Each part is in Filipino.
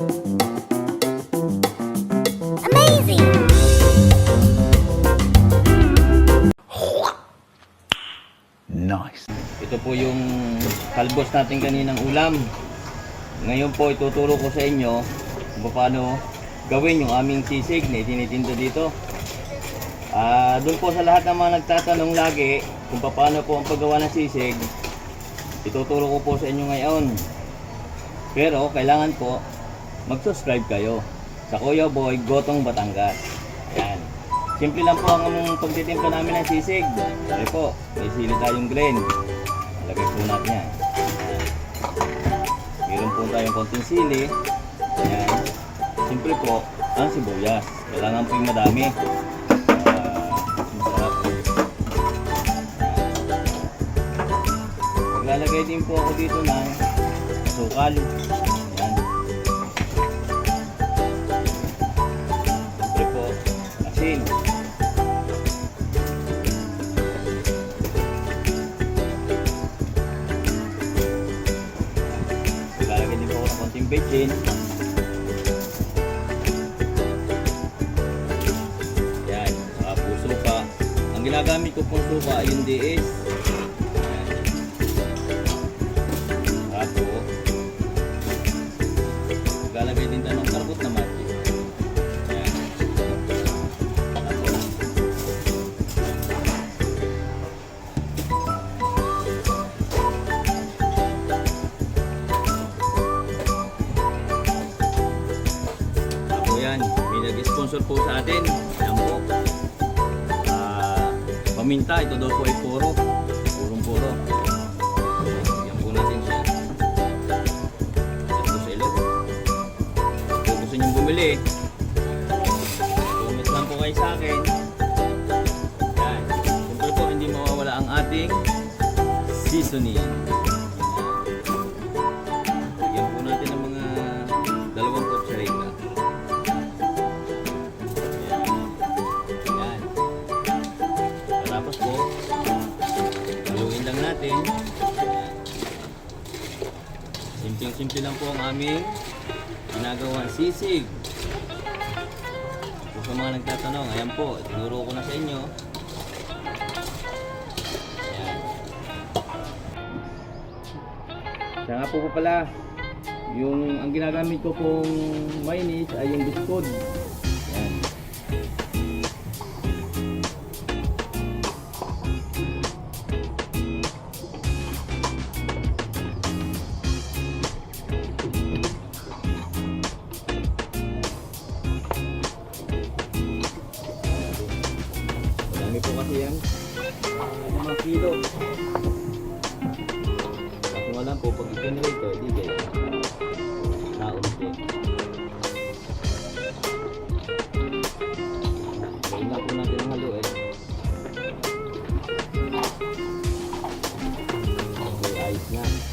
Amazing! Nice. Ito po yung kalbos natin kaninang ulam. Ngayon po ituturo ko sa inyo kung paano gawin yung aming sisig na itinitinda dito. Ah, doon po sa lahat ng mga nagtatanong lagi kung paano po ang paggawa ng sisig, ituturo ko po sa inyo ngayon. Pero kailangan po mag-subscribe kayo sa Kuya Boy Gotong Batangas. Ayan. Simple lang po ang pagtitimpla namin ng sisig. Sorry po, may sili tayong green. Lagay po natin yan. Meron po tayong konting sili. Ayan. Simple po, ang sibuyas. Kailangan po yung madami. Ah, masarap. Maglalagay din po ako dito ng sukal. Konting bechin. Yan, saka po suka. Ang ginagamit ko pong suka ay yung DS. Nag-sponsor po sa atin. Yan po. Ah, paminta, ito daw po ay puro. Purong puro. Yan po natin siya. Po sa ilog. Kung gusto niyong bumili, comment lang po kayo sa akin. Yan. Siyempre po, hindi mawawala ang ating seasoning. Simpleng-simple lang po ang aming ginagawa sisig. Kung sa mga nagtatanong, ayan po, tinuro ko na sa inyo. Ayan. Siya nga po po pala, yung ang ginagamit ko pong mayonnaise ay yung biskod. Kasi yan. Ano mga kilo. Kaso nga lang po, pag ikinili ito, hindi kaya. Naunti. Gawin na po natin ang haluin. Okay, ayos na.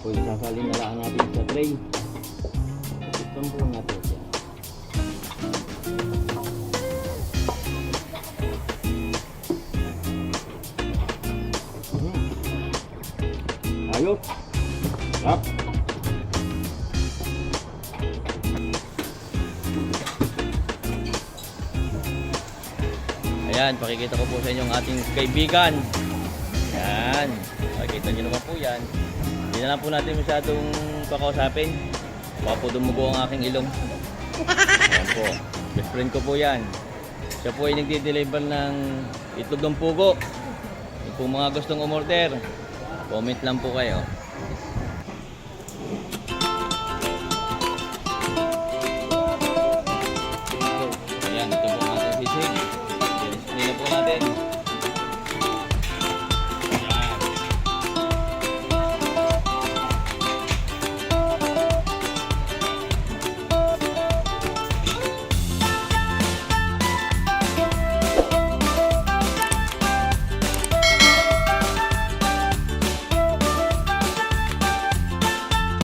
Yung sasalin na lang natin sa tray. Ito po natin siya. Mhm. Ayos. Ayan, pakikita ko po sa inyo ang ating kaibigan. Yan. Makikita nyo naman po yan. Hindi na lang po natin masyadong pakausapin. Baka po dumugo ang aking ilong. Ayan po. Best friend ko po yan. Siya po ay nagdi-deliver ng itlog ng pugo. Yung po mga gustong umorder, comment lang po kayo.